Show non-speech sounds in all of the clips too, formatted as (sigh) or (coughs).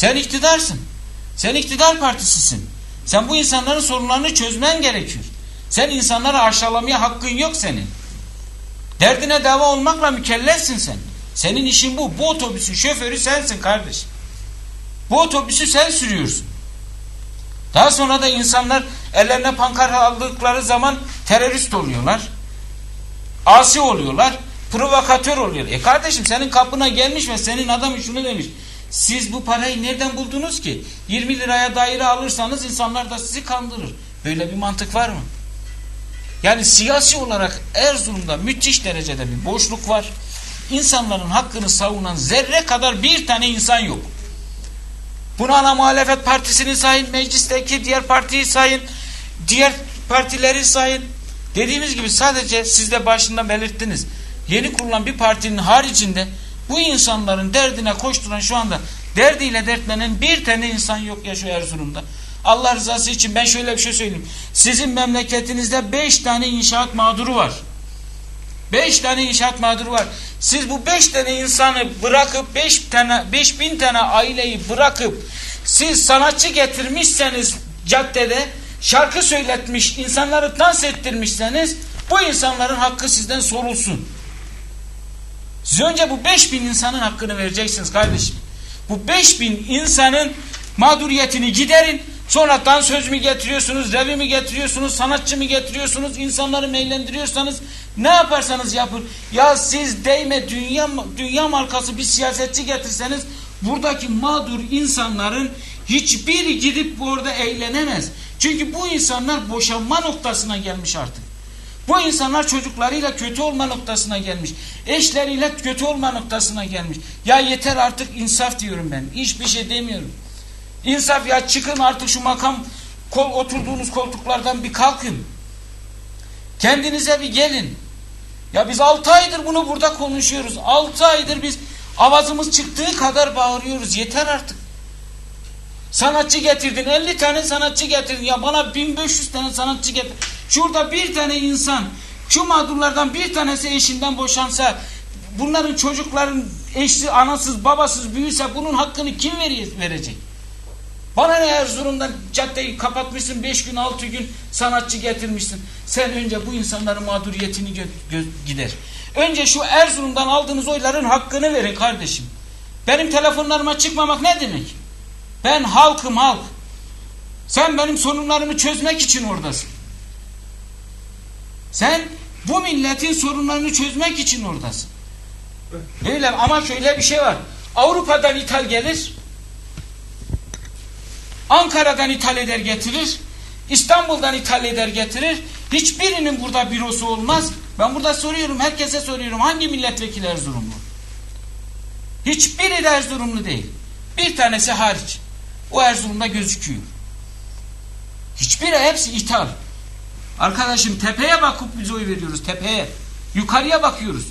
Sen iktidarsın. Sen iktidar partisisin. Sen bu insanların sorunlarını çözmen gerekiyor. Sen insanları aşağılamaya hakkın yok senin. Derdine dava olmakla mükellefsin sen. Senin işin bu. Bu otobüsün şoförü sensin kardeşim. Bu otobüsü sen sürüyorsun. Daha sonra da insanlar ellerine pankart aldıkları zaman terörist oluyorlar. Asi oluyorlar. Provokatör oluyor. E kardeşim senin kapına gelmiş ve senin adamın şunu demiş. Siz bu parayı nereden buldunuz ki? 20 liraya daire alırsanız insanlar da sizi kandırır. Böyle bir mantık var mı? Yani siyasi olarak Erzurum'da müthiş derecede bir boşluk var. İnsanların hakkını savunan zerre kadar bir tane insan yok. Bunu ana muhalefet partisini sayın, meclisteki diğer partiyi sayın, diğer partileri sayın. Dediğimiz gibi sadece siz de başında belirttiniz. Yeni kurulan bir partinin haricinde bu insanların derdine koşturan şu anda derdiyle dertlenen bir tane insan yok ya şu Erzurum'da. Allah rızası için ben şöyle bir şey söyleyeyim. Sizin memleketinizde beş tane inşaat mağduru var. Beş tane inşaat mağduru var. Siz bu beş tane insanı bırakıp beş tane beş bin tane aileyi bırakıp siz sanatçı getirmişseniz caddede şarkı söyletmiş insanları dans ettirmişseniz bu insanların hakkı sizden sorulsun. Siz önce bu beş bin insanın hakkını vereceksiniz kardeşim. Bu beş bin insanın mağduriyetini giderin. Sonra dansöz mü getiriyorsunuz, revi mi getiriyorsunuz, sanatçı mı getiriyorsunuz, insanları mı eğlendiriyorsanız ne yaparsanız yapın. Ya siz değme dünya, dünya markası bir siyasetçi getirseniz buradaki mağdur insanların hiçbiri gidip orada eğlenemez. Çünkü bu insanlar boşanma noktasına gelmiş artık. Bu insanlar çocuklarıyla kötü olma noktasına gelmiş. Eşleriyle kötü olma noktasına gelmiş. Ya yeter artık insaf diyorum ben. Hiçbir şey demiyorum. İnsaf ya çıkın artık şu makam kol, oturduğunuz koltuklardan bir kalkın. Kendinize bir gelin. Ya biz 6 aydır bunu burada konuşuyoruz. 6 aydır biz avazımız çıktığı kadar bağırıyoruz. Yeter artık. Sanatçı getirdin. 50 tane sanatçı getirdin. Ya bana 1500 tane sanatçı getir. Şurada bir tane insan şu mağdurlardan bir tanesi eşinden boşansa bunların çocukların eşli, anasız, babasız büyüse bunun hakkını kim verecek? Bana ne Erzurum'dan caddeyi kapatmışsın 5 gün 6 gün sanatçı getirmişsin. Sen önce bu insanların mağduriyetini gider. Önce şu Erzurum'dan aldığınız oyların hakkını verin kardeşim. Benim telefonlarıma çıkmamak ne demek? Ben halkım halk. Sen benim sorunlarımı çözmek için oradasın. Sen bu milletin sorunlarını çözmek için oradasın. Öyle ama şöyle bir şey var. Avrupa'dan ithal gelir. Ankara'dan ithal eder getirir. İstanbul'dan ithal eder getirir. Hiçbirinin burada bürosu olmaz. Ben burada soruyorum, herkese soruyorum. Hangi milletvekili Erzurumlu? Hiçbiri de Erzurumlu değil. Bir tanesi hariç. O Erzurum'da gözüküyor. Hiçbiri hepsi ithal. Arkadaşım tepeye bakıp biz oy veriyoruz. Tepeye. Yukarıya bakıyoruz.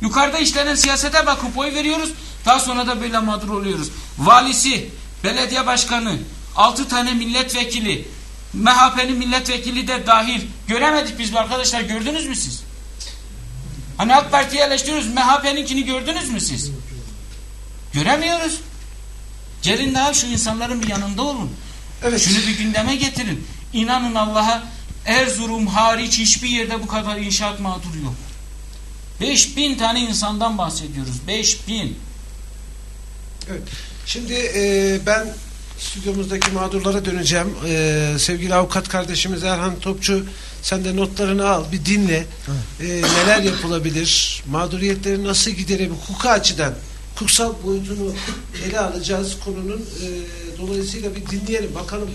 Yukarıda işlenen siyasete bakıp oy veriyoruz. Daha sonra da böyle mağdur oluyoruz. Valisi, belediye başkanı, altı tane milletvekili, MHP'nin milletvekili de dahil. Göremedik biz bu arkadaşlar. Gördünüz mü siz? Hani AK Parti'yi eleştiriyoruz. MHP'ninkini gördünüz mü siz? Göremiyoruz. Gelin daha şu insanların bir yanında olun. Evet. Şunu bir gündeme getirin. İnanın Allah'a Erzurum hariç hiçbir yerde bu kadar inşaat mağduru yok. 5000 tane insandan bahsediyoruz. 5000. Evet. Şimdi e, ben stüdyomuzdaki mağdurlara döneceğim. E, sevgili avukat kardeşimiz Erhan Topçu sen de notlarını al bir dinle. E, neler yapılabilir? Mağduriyetleri nasıl giderebilir? Hukuka açıdan hukuksal boyutunu ele alacağız konunun. E, dolayısıyla bir dinleyelim. Bakalım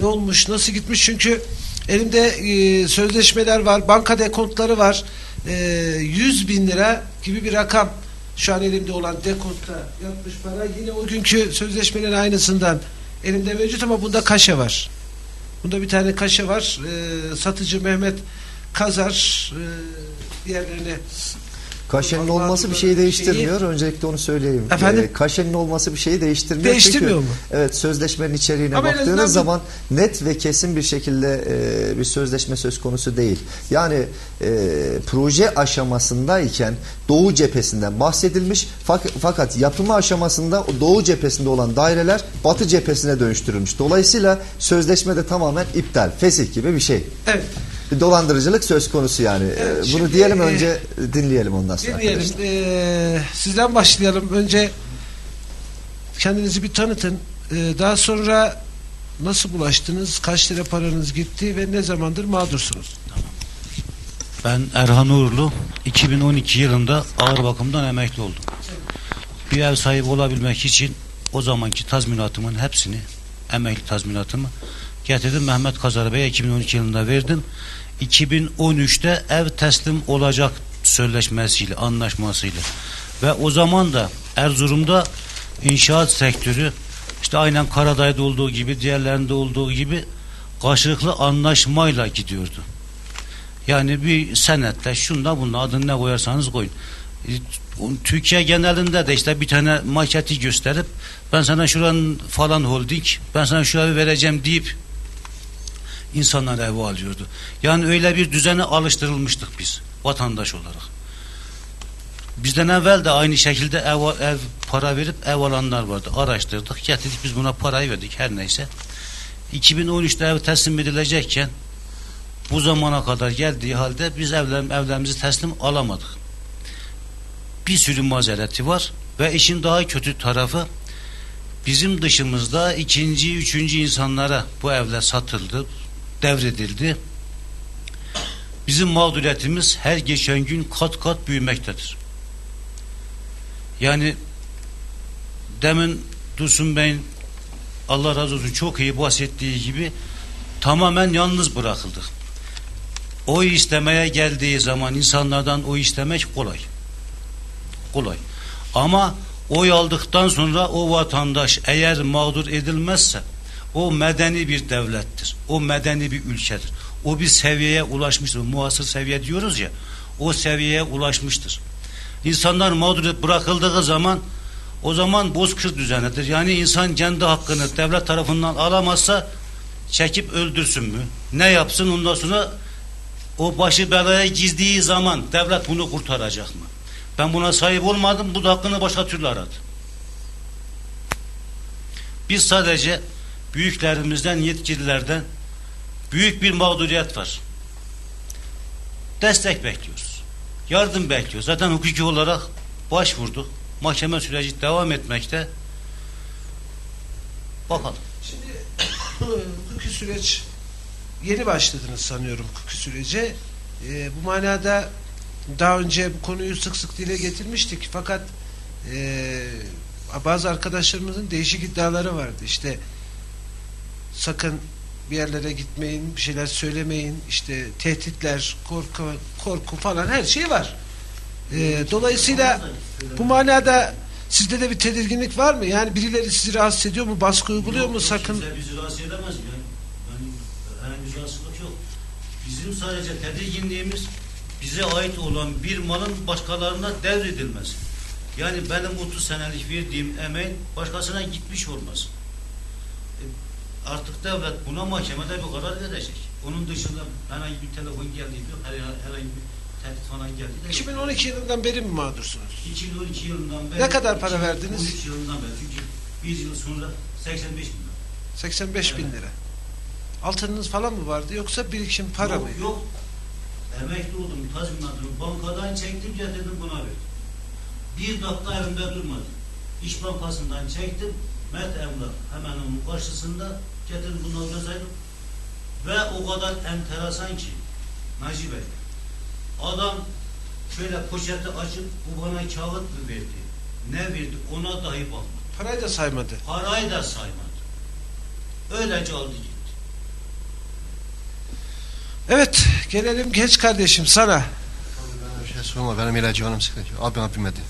ne olmuş, nasıl gitmiş? Çünkü elimde e, sözleşmeler var, banka dekontları var. E, 100 bin lira gibi bir rakam şu an elimde olan dekontta yatmış para yine o günkü sözleşmenin aynısından elimde mevcut ama bunda kaşe var. Bunda bir tane kaşe var. E, satıcı Mehmet Kazar e, diğerlerine Kaşenin olması bir şeyi değiştirmiyor. şeyi- Öncelikle onu söyleyeyim. Efendim? Ee, kaşenin olması bir şeyi değiştirmiyor. Değiştirmiyor Çünkü, mu? Evet sözleşmenin içeriğine Ama baktığınız bir- zaman net ve kesin bir şekilde e, bir sözleşme söz konusu değil. Yani e, proje aşamasındayken Doğu cephesinden bahsedilmiş fak- fakat yapımı aşamasında Doğu cephesinde olan daireler Batı cephesine dönüştürülmüş. Dolayısıyla sözleşme de tamamen iptal, fesih gibi bir şey. Evet. Bir dolandırıcılık söz konusu yani. Evet, Ee, Bunu şimdi, diyelim e, önce dinleyelim ondan sonra. Dinleyelim. arkadaşlar. Ee, sizden başlayalım. Önce kendinizi bir tanıtın. Ee, daha sonra nasıl bulaştınız? Kaç lira paranız gitti ve ne zamandır mağdursunuz? Ben Erhan Uğurlu 2012 yılında ağır bakımdan emekli oldum. Bir ev sahibi olabilmek için o zamanki tazminatımın hepsini emekli tazminatımı getirdim Mehmet Kazar Bey'e 2012 yılında verdim. 2013'te ev teslim olacak sözleşmesiyle, anlaşmasıyla. Ve o zaman da Erzurum'da inşaat sektörü işte aynen Karaday'da olduğu gibi diğerlerinde olduğu gibi karşılıklı anlaşmayla gidiyordu. Yani bir senetle şunda bunun adını ne koyarsanız koyun. E, Türkiye genelinde de işte bir tane maketi gösterip ben sana şuranın falan holding ben sana şu evi vereceğim deyip insanlar evi alıyordu. Yani öyle bir düzene alıştırılmıştık biz vatandaş olarak. Bizden evvel de aynı şekilde ev, ev para verip ev alanlar vardı. Araştırdık, getirdik biz buna parayı verdik her neyse. 2013'te ev teslim edilecekken bu zamana kadar geldiği halde biz evler, evlerimizi teslim alamadık. Bir sürü mazereti var ve işin daha kötü tarafı bizim dışımızda ikinci, üçüncü insanlara bu evler satıldı, devredildi. Bizim mağduriyetimiz her geçen gün kat kat büyümektedir. Yani demin Dursun Bey'in Allah razı olsun çok iyi bahsettiği gibi tamamen yalnız bırakıldık. Oy istemeye geldiği zaman insanlardan oy istemek kolay. Kolay. Ama oy aldıktan sonra o vatandaş eğer mağdur edilmezse o medeni bir devlettir. O medeni bir ülkedir. O bir seviyeye ulaşmıştır. Muasır seviye diyoruz ya. O seviyeye ulaşmıştır. İnsanlar mağdur bırakıldığı zaman o zaman bozkır düzenidir. Yani insan kendi hakkını devlet tarafından alamazsa çekip öldürsün mü? Ne yapsın ondan sonra o başı belaya gizdiği zaman devlet bunu kurtaracak mı? Ben buna sahip olmadım. Bu da hakkını başka türlü aradı. Biz sadece büyüklerimizden, yetkililerden büyük bir mağduriyet var. Destek bekliyoruz. Yardım bekliyoruz. Zaten hukuki olarak başvurduk. Mahkeme süreci devam etmekte. Bakalım. Şimdi (coughs) hukuki süreç yeni başladınız sanıyorum hukuki sürece. Ee, bu manada daha önce bu konuyu sık sık dile getirmiştik fakat e, bazı arkadaşlarımızın değişik iddiaları vardı. İşte sakın bir yerlere gitmeyin, bir şeyler söylemeyin, işte tehditler, korku, korku falan her şey var. Ee, dolayısıyla bu manada sizde de bir tedirginlik var mı? Yani birileri sizi rahatsız ediyor mu, baskı uyguluyor mu sakın? Kimse bizi rahatsız edemez yani. yani herhangi bir rahatsızlık yok. Bizim sadece tedirginliğimiz bize ait olan bir malın başkalarına devredilmesi. Yani benim 30 senelik verdiğim emeğin başkasına gitmiş olması. E, Artık devlet buna mahkemede bir karar verecek. Onun dışında herhangi bir telefon geldiği yok, her- herhangi bir tehdit falan geldiği yok. 2012 yılından beri mi mağdursunuz? 2012 yılından beri Ne kadar para verdiniz? 2013 yılından beri çünkü bir yıl sonra 85 bin lira. 85 bin Evet. lira. Altınınız falan mı vardı yoksa birikim para yok, mı? Yok. Emekli oldum, tazminatımı bankadan çektim, getirdim buna verdim. Bir dakika evimde durmadım. İş Bankası'ndan çektim, Met Emlak hemen onun karşısında getirdim bunu yazaydım. Ve o kadar enteresan ki Naci Bey, adam şöyle poşeti açıp bu bana kağıt mı verdi? Ne verdi? Ona dahi bakmadı. Parayı da saymadı. Parayı da saymadı. Öylece aldı gitti. Evet, gelelim genç kardeşim sana. Bir şey sorma benim ile canım sıkılıyor. Abi abim hadi.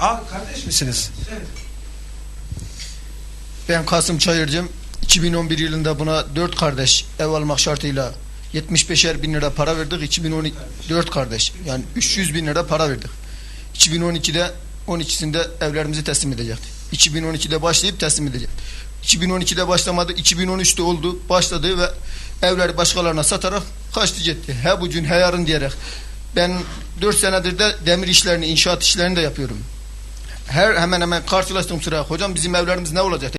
Aa, kardeş misiniz? Evet. Ben Kasım Çayırcım. 2011 yılında buna 4 kardeş ev almak şartıyla 75'er bin lira para verdik. 2014 kardeş yani 300 bin lira para verdik. 2012'de 12'sinde evlerimizi teslim edecekti. 2012'de başlayıp teslim edecek. 2012'de başlamadı. 2013'te oldu. Başladı ve evleri başkalarına satarak kaçtı gitti. He bugün he yarın diyerek. Ben 4 senedir de demir işlerini, inşaat işlerini de yapıyorum. Her hemen hemen karşılaştığım sıra hocam bizim evlerimiz ne olacak?